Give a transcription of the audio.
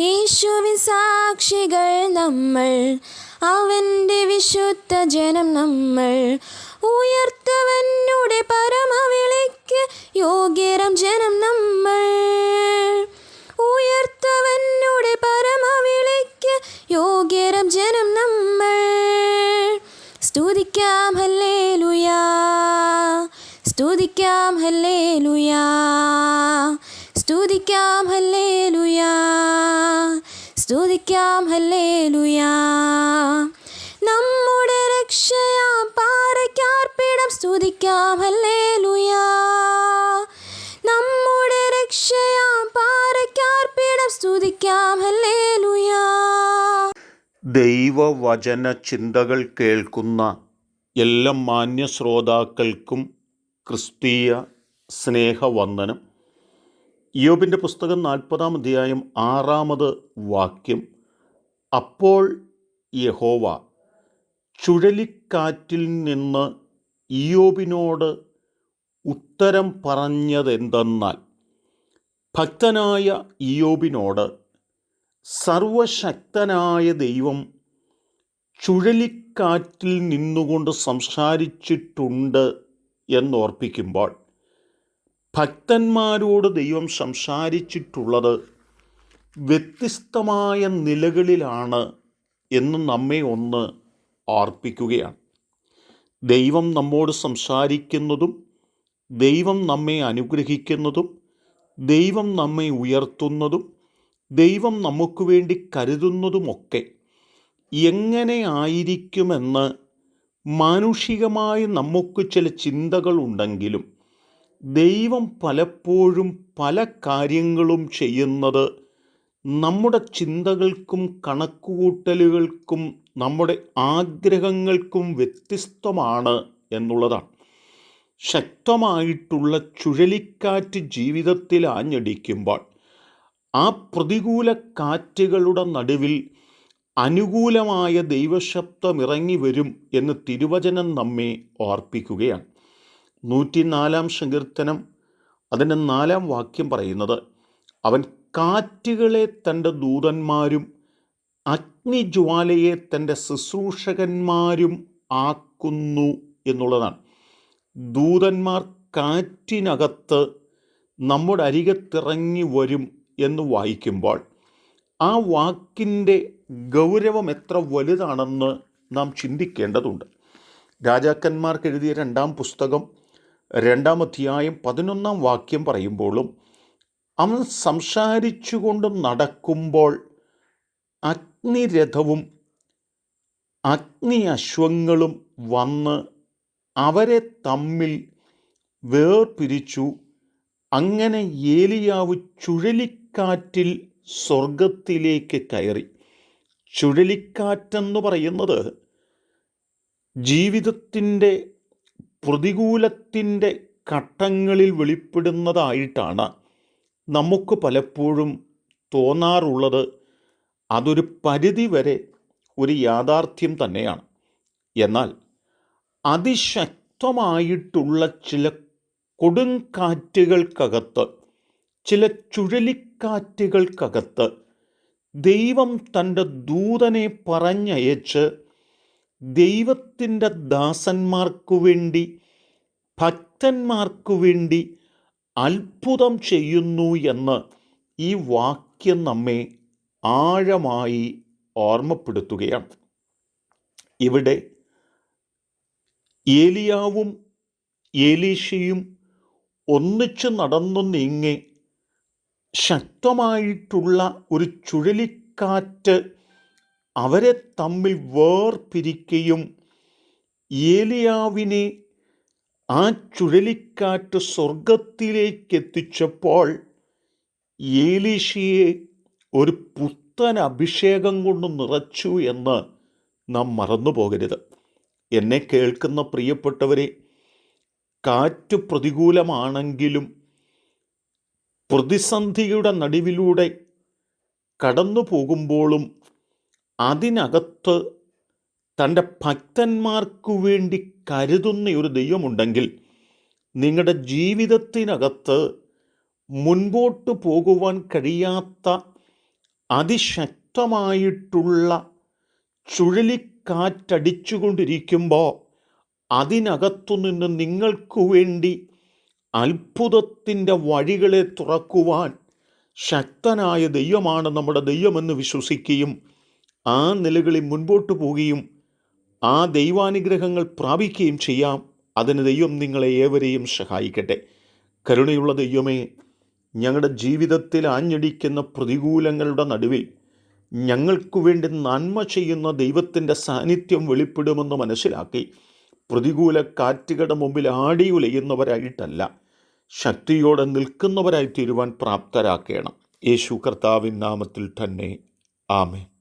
യേശുവിൻ സാക്ഷികൾ നമ്മൾ അവന്റെ വിശുദ്ധ ജനം നമ്മൾ. ഉയർത്തവനുടെ പരമവിളിക്ക് യോഗ്യരം ജനം നമ്മൾ. ഉയർത്തവനുടെ പരമവിളിക്ക് യോഗ്യരം ജനം നമ്മൾ. സ്തുതിക്കാം ഹല്ലേ ലുയാ സ്തുതിക്കാം ഹല്ലേലൂയാ. സ്തുതിക്കാം ഹല്ലേലുയാ. സ്തുതിക്കാം ഹല്ലേലുയാ. നമ്മുടെ രക്ഷയാം പാറയ്ക്കാർപ്പിടം സ്തുതിക്കാം ഹല്ലേലുയാ. നമ്മുടെ രക്ഷയാം പാറയ്ക്കാർപ്പിടം സ്തുതിക്കാം ഹല്ലേലൂയാ. ദൈവവചന ചിന്തകൾ കേൾക്കുന്ന എല്ലാ മാന്യ ശ്രോതാക്കൾക്കും ക്രിസ്തീയ സ്നേഹവന്ദനം. യോബിന്റെ പുസ്തകം നാൽപ്പതാം അധ്യായം ആറാമത് വാക്യം. അപ്പോൾ യഹോവ ചുഴലിക്കാറ്റിൽ നിന്ന് ഇയോബിനോട് ഉത്തരം പറഞ്ഞതെന്തെന്നാൽ ഭക്തനായ ഇയോബിനോട് സർവശക്തനായ ദൈവം ചുഴലിക്കാറ്റിൽ നിന്നുകൊണ്ട് സംസാരിച്ചിട്ടുണ്ട് എന്നോർപ്പിക്കുമ്പോൾ ഭക്തന്മാരോട് ദൈവം സംസാരിച്ചിട്ടുള്ളത് വ്യത്യസ്തമായ നിലകളിലാണ് എന്ന് നമ്മെ ഒന്ന് ഓർപ്പിക്കുകയാണ് ദൈവം നമ്മോട് സംസാരിക്കുന്നതും ദൈവം നമ്മെ അനുഗ്രഹിക്കുന്നതും ദൈവം നമ്മെ ഉയർത്തുന്നതും ദൈവം നമുക്ക് വേണ്ടി കരുതുന്നതുമൊക്കെ എങ്ങനെ ആയിരിക്കുമെന്ന് മാനുഷികമായി നമുക്ക് ചില ചിന്തകളുണ്ടെങ്കിലും ദൈവം പലപ്പോഴും പല കാര്യങ്ങളും ചെയ്യുന്നത് നമ്മുടെ ചിന്തകൾക്കും കണക്കുകൂട്ടലുകൾക്കും നമ്മുടെ ആഗ്രഹങ്ങൾക്കും വ്യത്യസ്തമാണ് എന്നുള്ളതാണ്. ശക്തമായിട്ടുള്ള ചുഴലിക്കാറ്റ് ജീവിതത്തിൽ ആഞ്ഞടിക്കുമ്പോൾ ആ പ്രതികൂല കാറ്റുകളുടെ നടുവിൽ അനുകൂലമായ ദൈവശബ്ദം ഇറങ്ങി വരും എന്ന് തിരുവചനം നമ്മെ ഓർപ്പിക്കുകയാണ്. നൂറ്റിനാലാം സങ്കീർത്തനം അതിന്റെ നാലാം വാക്യം പറയുന്നത് അവൻ കാറ്റുകളെ തന്റെ ദൂതന്മാരും അഗ്നിജ്വാലയെ തന്റെ ശുശ്രൂഷകന്മാരും ആക്കുന്നു എന്നുള്ളതാണ്. ദൂതന്മാർ കാറ്റിനകത്ത് നമ്മുടെ അരികത്തിറങ്ങി വരും എന്ന് വായിക്കുമ്പോൾ ആ വാക്കിന്റെ ഗൗരവം എത്ര വലുതാണെന്ന് നാം ചിന്തിക്കേണ്ടതുണ്ട്. രാജാക്കന്മാർക്ക് എഴുതിയ രണ്ടാം പുസ്തകം രണ്ടാം അധ്യായം പതിനൊന്നാം വാക്യം പറയുമ്പോഴും അവൻ സംസാരിച്ചുകൊണ്ട് നടക്കുമ്പോൾ അഗ്നിരഥവും അഗ്നി അശ്വങ്ങളും വന്ന് അവരെ തമ്മിൽ വേർപിരിച്ചു. അങ്ങനെ ഏലിയാവ് ചുഴലിക്കാറ്റിൽ സ്വർഗത്തിലേക്ക് കയറി. ചുഴലിക്കാറ്റെന്ന് പറയുന്നത് ജീവിതത്തിന്റെ പ്രതികൂലത്തിന്റെ ഘട്ടങ്ങളിൽ വെളിപ്പെടുന്നതായിട്ടാണ് നമുക്ക് പലപ്പോഴും തോന്നാറുള്ളത്. അതൊരു പരിധി വരെ ഒരു യാഥാർത്ഥ്യം തന്നെയാണ്. എന്നാൽ അതിശക്തമായിട്ടുള്ള ചില കൊടുങ്കാറ്റുകൾക്കകത്ത് ചില ചുഴലിക്കാറ്റുകൾക്കകത്ത് ദൈവം തന്റെ ദൂതനെ പറഞ്ഞയച്ച് ദൈവത്തിന്റെ ദാസന്മാർക്കു വേണ്ടി ഭക്തന്മാർക്കു വേണ്ടി അത്ഭുതം ചെയ്യുന്നു എന്ന് ഈ വാക്യം നമ്മെ ആഴമായി ഓർമ്മപ്പെടുത്തുകയാണ്. ഇവിടെ ഏലിയാവും ഏലീഷയും ഒന്നിച്ച് നടന്നു നീങ്ങി ശക്തമായിട്ടുള്ള ഒരു ചുഴലിക്കാറ്റ് അവരെ തമ്മിൽ വേർപിരിക്കുകയും ഏലിയാവിനെ ആ ചുഴലിക്കാറ്റ് സ്വർഗത്തിലേക്ക് എത്തിച്ചപ്പോൾ ഏലീഷയെ ഒരു പുത്തൻ അഭിഷേകം കൊണ്ട് നിറച്ചു എന്ന് നാം മറന്നു പോകരുത് എന്നെ കേൾക്കുന്ന പ്രിയപ്പെട്ടവരെ കാറ്റ് പ്രതികൂലമാണെങ്കിലും പ്രതിസന്ധിയുടെ നടുവിലൂടെ കടന്നു പോകുമ്പോഴും അതിനകത്ത് തന്റെ ഭക്തന്മാർക്കു വേണ്ടി കരുതുന്ന ഒരു ദൈവമുണ്ടെങ്കിൽ നിങ്ങളുടെ ജീവിതത്തിനകത്ത് മുൻപോട്ട് പോകുവാൻ കഴിയാത്ത അതിശക്തമായിട്ടുള്ള ചുഴലിക്കാറ്റടിച്ചുകൊണ്ടിരിക്കുമ്പോൾ അതിനകത്തു നിന്ന് നിങ്ങൾക്കു വേണ്ടി അത്ഭുതത്തിന്റെ വഴികളെ തുറക്കുവാൻ ശക്തനായ ദൈവമാണ് നമ്മുടെ ദൈവമെന്ന് വിശ്വസിക്കുകയും ആ നിലകളിൽ മുൻപോട്ട് പോവുകയും ആ ദൈവാനുഗ്രഹങ്ങൾ പ്രാപിക്കുകയും ചെയ്യാം. അതിന് ദൈവം നിങ്ങളെ ഏവരെയും സഹായിക്കട്ടെ. കരുണയുള്ള ദൈവമേ ഞങ്ങളുടെ ജീവിതത്തിൽ ആഞ്ഞടിക്കുന്ന പ്രതികൂലങ്ങളുടെ നടുവിൽ ഞങ്ങൾക്കു വേണ്ടി നന്മ ചെയ്യുന്ന ദൈവത്തിന്റെ സാന്നിധ്യം വെളിപ്പെടുമെന്ന് മനസ്സിലാക്കി പ്രതികൂല കാറ്റുകളുടെ മുമ്പിൽ ആടി ഉലയുന്നവരായിട്ടല്ല ശക്തിയോടെ നിൽക്കുന്നവരായി തീരുവാൻ പ്രാപ്തരാക്കണം. യേശു കർത്താവിൻ നാമത്തിൽ തന്നെ. ആമേൻ.